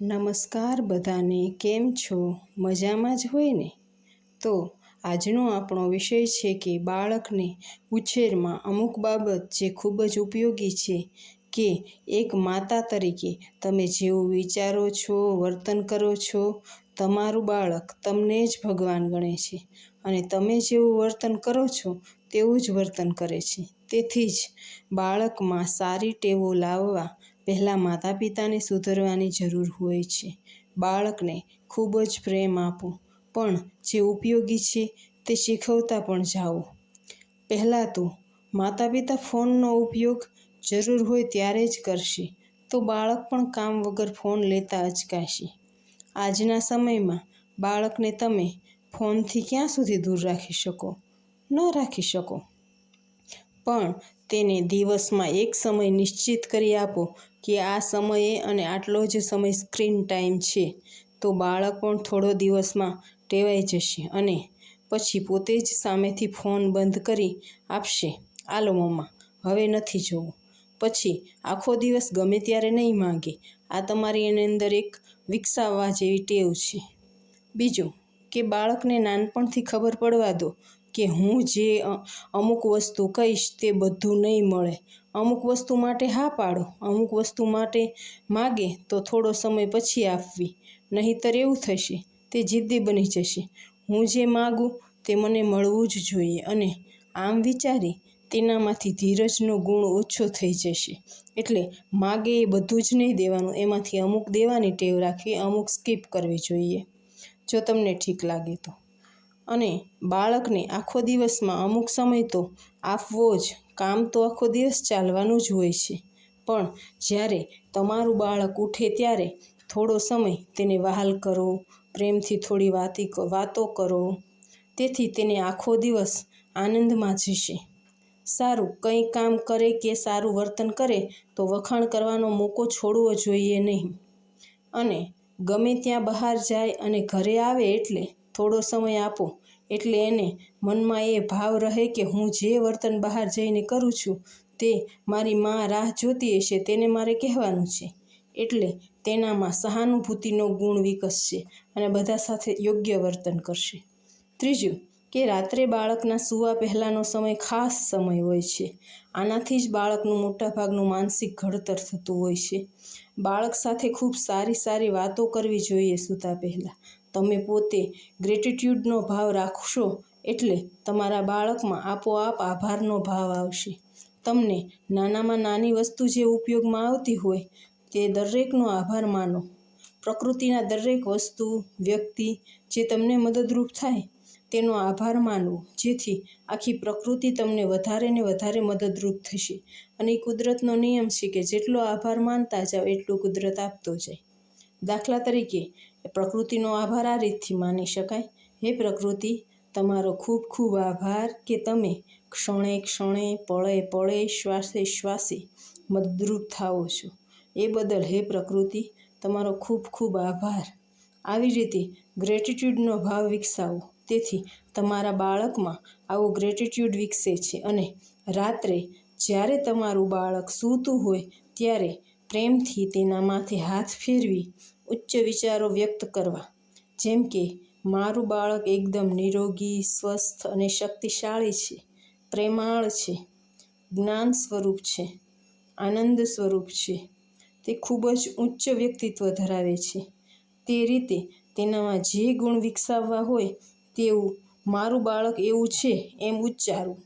નમસ્કાર બધાને, કેમ છો? મજામાં જ હોય ને? તો આજનો આપણો વિષય છે કે બાળકને ઉછેરમાં અમુક બાબત જે ખૂબ જ ઉપયોગી છે કે એક માતા તરીકે તમે જેવું વિચારો છો, વર્તન કરો છો, તમારું બાળક તમને જ ભગવાન ગણે છે અને તમે જેવું વર્તન કરો છો, તેવું જ વર્તન કરે છે. તેથી જ બાળકમાં સારી ટેવો લાવવા પહેલાં માતા પિતાને સુધરવાની જરૂર હોય છે. બાળકને ખૂબ જ પ્રેમ આપો, પણ જે ઉપયોગી છે તે શીખવતા પણ જાઓ. પહેલાં તો માતા પિતા ફોનનો ઉપયોગ જરૂર હોય ત્યારે જ કરશે, તો બાળક પણ કામ વગર ફોન લેતા અચકાશે. આજના સમયમાં બાળકને તમે ફોનથી ક્યાં સુધી દૂર રાખી શકો? ન રાખી શકો. પણ તેને દિવસમાં એક સમય નિશ્ચિત કરી આપો કે આ સમયે અને આટલો જ સમય સ્ક્રીન ટાઈમ છે, તો બાળક પણ થોડો દિવસમાં ટેવાઈ જશે અને પછી પોતે જ સામેથી ફોન બંધ કરી આપશે. આલો મમ્મા, હવે નથી જોવું. પછી આખો દિવસ ગમે ત્યારે નહીં માંગે. આ તમારી એની અંદર એક વિકસાવવા જેવી ટેવ છે. બીજું, કે બાળકને નાનપણથી ખબર પડવા દો કે હું જે અમુક વસ્તુ કહીશ તે બધું નહીં મળે. અમુક વસ્તુ માટે હા પાડો, અમુક વસ્તુ માટે માગે તો થોડો સમય પછી આપવી, નહીંતર એવું થશે, તે જિદ્દી બની જશે. હું જે માગું તે મને મળવું જ જોઈએ અને આમ વિચારી તેનામાંથી ધીરજનો ગુણ ઓછો થઈ જશે. એટલે માગે એ બધું જ નહીં દેવાનું, એમાંથી અમુક દેવાની ટેવ રાખવી, અમુક સ્કીપ કરવી જોઈએ. જો તમને ઠીક લાગે તો. અને બાળકને આખો દિવસમાં અમુક સમય તો આપવો જ, કામ તો આખો દિવસ ચાલવાનું જ હોય છે. પણ જ્યારે તમારું બાળક ઉઠે ત્યારે થોડો સમય તેને વહાલ કરો, પ્રેમથી થોડી વાતી વાતો કરો. તેથી તેને આખો દિવસ આનંદમાં જશે સારું કંઈ કામ કરે કે સારું વર્તન કરે તો વખાણ કરવાનો મોકો છોડવો જોઈએ નહીં. અને ગમે ત્યાં બહાર જાય અને ઘરે આવે એટલે થોડો સમય આપો, એટલે એને મનમાં એ ભાવ રહે કે હું જે વર્તન બહાર જઈને કરું છું તે મારી મા રાહ જોતી હશે, તેને મારે કહેવાનું છે. એટલે તેનામાં સહાનુભૂતિનો ગુણ વિકસશે અને બધા સાથે યોગ્ય વર્તન કરશે. ત્રીજું, કે રાત્રે બાળકના સૂવા પહેલાંનો સમય ખાસ સમય હોય છે. આનાથી જ બાળકનું મોટાભાગનું માનસિક ઘડતર થતું હોય છે. બાળક સાથે ખૂબ સારી સારી વાતો કરવી જોઈએ સૂતા પહેલાં. તમે પોતે ગ્રેટિટ્યૂડનો ભાવ રાખશો એટલે તમારા બાળકમાં આપોઆપ આભારનો ભાવ આવશે. તમને નાનામાં નાની વસ્તુ જે ઉપયોગમાં આવતી હોય તે દરેકનો આભાર માનો. પ્રકૃતિના દરેક વસ્તુ, વ્યક્તિ જે તમને મદદરૂપ થાય તેનો આભાર માનવો, જેથી આખી પ્રકૃતિ તમને વધારે ને વધારે મદદરૂપ થશે. અને એ કુદરતનો નિયમ છે કે જેટલો આભાર માનતા જાઓ એટલું કુદરત આપતો જાય. દાખલા તરીકે પ્રકૃતિનો આભાર આ રીતથી માની શકાય. હે પ્રકૃતિ, તમારો ખૂબ ખૂબ આભાર કે તમે ક્ષણે ક્ષણે, પળે પળે, શ્વાસે શ્વાસે મદરૂપ થાઓ છો. એ બદલ હે પ્રકૃતિ, તમારો ખૂબ ખૂબ આભાર. આવી રીતે ગ્રેટિટ્યૂડનો ભાવ વિકસાવો. તેથી તમારા બાળકમાં આવો ગ્રેટિટ્યૂડ વિકસે છે અને રાત્રે જ્યારે તમારું બાળક સૂતું હોય ત્યારે પ્રેમથી તેના માથે હાથ ફેરવી ઉચ્ચ વિચારો વ્યક્ત કરવા. જેમ કે, મારું બાળક એકદમ નિરોગી, સ્વસ્થ અને શક્તિશાળી છે. પ્રેમાળ છે. જ્ઞાન સ્વરૂપ છે. આનંદ સ્વરૂપ છે. તે ખૂબ જ ઉચ્ચ વ્યક્તિત્વ ધરાવે છે. તે રીતે તેનામાં જે ગુણ વિકસાવવા હોય તેવું મારું બાળક એવું છે એમ ઉચ્ચારવું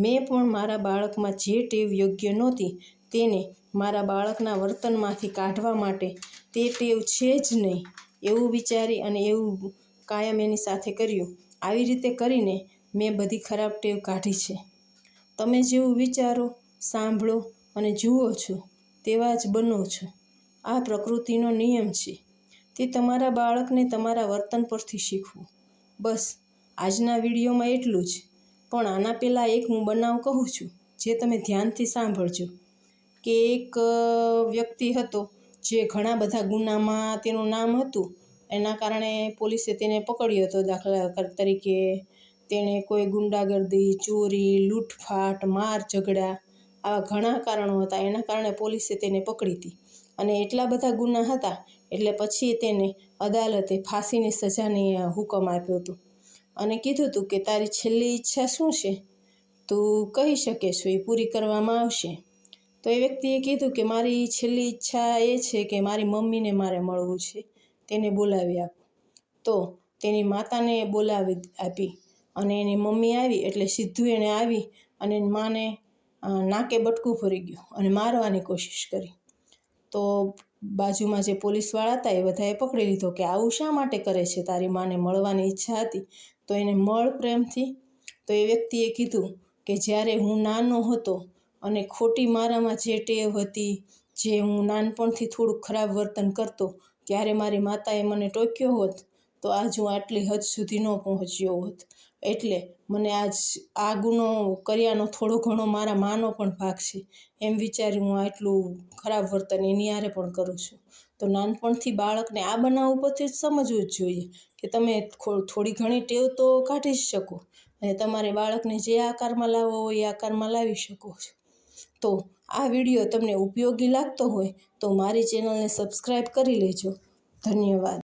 મેં પણ મારા બાળકમાં જે ટેવ યોગ્ય નહોતી તેને મારા બાળકના વર્તનમાંથી કાઢવા માટે તે ટેવ છે જ નહીં. એવું વિચારી અને એવું કાયમ એની સાથે કર્યું. આવી રીતે કરીને મેં બધી ખરાબ ટેવ કાઢી છે. તમે જેવું વિચારો, સાંભળો અને જુઓ છો, તેવા જ બનો છો. આ પ્રકૃતિનો નિયમ છે. તે તમારા બાળકને તમારા વર્તન પરથી શીખવું. બસ, આજના વિડીયોમાં એટલું જ. પણ આના પહેલાં એક હું બનાવ કહું છું, જે તમે ધ્યાનથી સાંભળજો. કે એક વ્યક્તિ હતો જે ઘણા બધા ગુનામાં તેનું નામ હતું, એના કારણે પોલીસે તેને પકડ્યો હતો દાખલા તરીકે તેણે કોઈ ગુંડાગર્દી, ચોરી, લૂંટફાટ, માર ઝઘડા આવા ઘણા કારણો હતા, એના કારણે પોલીસે તેને પકડી હતી. અને એટલા બધા ગુના હતા, એટલે પછી તેને અદાલતે ફાંસીની સજાની હુકમ આપ્યો હતો. અને કીધું હતું કે, તારી છેલ્લી ઈચ્છા શું છે? તું કહી શકે છો, એ પૂરી કરવામાં આવશે. તો એ વ્યક્તિએ કીધું કે મારી છેલ્લી ઈચ્છા એ છે કે મારી મમ્મીને મારે મળવું છે. તેને બોલાવી આપ. તો તેની માતાને બોલાવી આપી અને એની મમ્મી આવી એટલે સીધું એણે આવી અને માને નાકે બટકું ભરી ગયું અને મારવાની કોશિશ કરી. તો બાજુમાં જે પોલીસવાળા હતા એ બધાએ પકડી લીધો કે આવું શા માટે કરે છે? તારી માને મળવાની ઈચ્છા હતી. તો એને મળ પ્રેમથી તો એ વ્યક્તિએ કીધું કે જ્યારે હું નાનો હતો અને ખોટી મારામાં જે ટેવ હતી, જે હું નાનપણથી થોડુંક ખરાબ વર્તન કરતો, ત્યારે મારી માતાએ મને ટોક્યો હોત, તો આજ હું આટલી હદ સુધી ન પહોંચ્યો હોત. એટલે મને આજ આ ગુનો કર્યાનો થોડો ઘણો મારા માનો પણ ભાગ છે. એમ વિચારી હું આટલું ખરાબ વર્તન એની હારે પણ કરું છું. તો નાનપણથી બાળકને આ બનાવ ઉપરથી જ સમજવું જ જોઈએ કે તમે થોડી ઘણી ટેવ તો કાઢી જ શકો. અને તમારે બાળકને જે આકારમાં લાવવો હોય એ આકારમાં લાવી શકો છો. તો આ વીડિયો તમને ઉપયોગી લાગતો હોય તો મારી ચેનલને સબસ્ક્રાઈબ કરી લેજો. ધન્યવાદ.